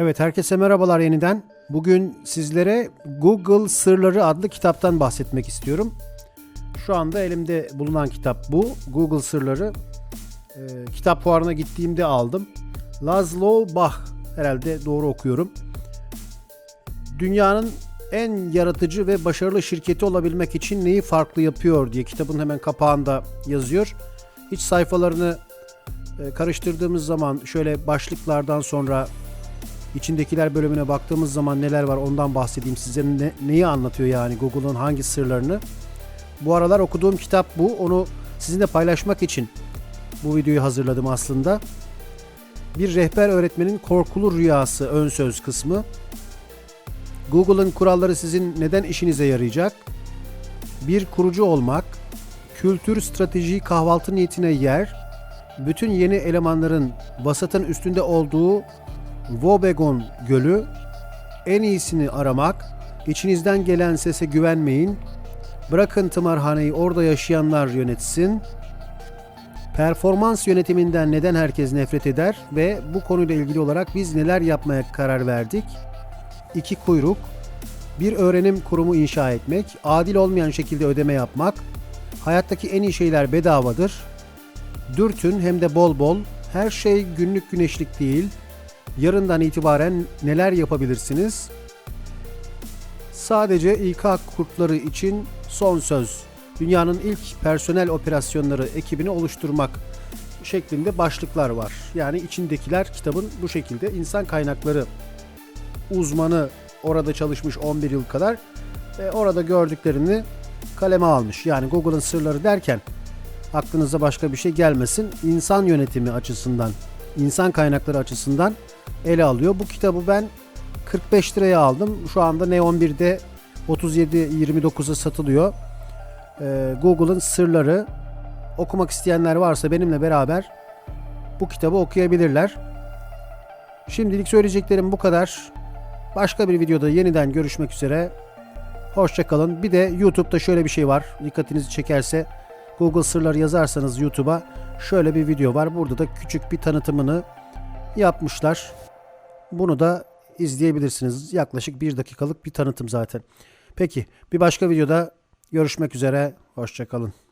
Evet, herkese merhabalar yeniden. Bugün sizlere Google Sırları adlı kitaptan bahsetmek istiyorum. Şu anda elimde bulunan kitap bu. Google Sırları. Ee, kitap fuarına gittiğimde aldım. Laszlo Bach, herhalde doğru okuyorum. Dünyanın en yaratıcı ve başarılı şirketi olabilmek için neyi farklı yapıyor diye kitabın hemen kapağında yazıyor. Hiç sayfalarını e, karıştırdığımız zaman şöyle başlıklardan sonra İçindekiler bölümüne baktığımız zaman neler var ondan bahsedeyim size ne, neyi anlatıyor yani Google'un hangi sırlarını. Bu aralar okuduğum kitap bu. Onu sizinle paylaşmak için bu videoyu hazırladım aslında. Bir rehber öğretmenin korkulu rüyası ön söz kısmı. Google'ın kuralları sizin neden işinize yarayacak? Bir kurucu olmak, kültür strateji kahvaltı niyetine yer, bütün yeni elemanların vasatın üstünde olduğu Wobegon Gölü, en iyisini aramak, içinizden gelen sese güvenmeyin, bırakın tımarhaneyi orada yaşayanlar yönetsin, performans yönetiminden neden herkes nefret eder ve bu konuyla ilgili olarak biz neler yapmaya karar verdik? İki kuyruk, bir öğrenim kurumu inşa etmek, adil olmayan şekilde ödeme yapmak, hayattaki en iyi şeyler bedavadır, dürtün hem de bol bol, her şey günlük güneşlik değil, yarından itibaren neler yapabilirsiniz? Sadece İK kurtları için son söz. Dünyanın ilk personel operasyonları ekibini oluşturmak şeklinde başlıklar var. Yani içindekiler kitabın bu şekilde insan kaynakları uzmanı orada çalışmış 11 yıl kadar ve orada gördüklerini kaleme almış. Yani Google'ın sırları derken aklınıza başka bir şey gelmesin. İnsan yönetimi açısından, insan kaynakları açısından ele alıyor. Bu kitabı ben 45 liraya aldım. Şu anda Neon1'de 37.29'a satılıyor. Ee, Google'ın sırları okumak isteyenler varsa benimle beraber bu kitabı okuyabilirler. Şimdilik söyleyeceklerim bu kadar. Başka bir videoda yeniden görüşmek üzere. Hoşçakalın. Bir de YouTube'da şöyle bir şey var. Dikkatinizi çekerse Google sırları yazarsanız YouTube'a şöyle bir video var. Burada da küçük bir tanıtımını yapmışlar. Bunu da izleyebilirsiniz. Yaklaşık bir dakikalık bir tanıtım zaten. Peki bir başka videoda görüşmek üzere. Hoşçakalın.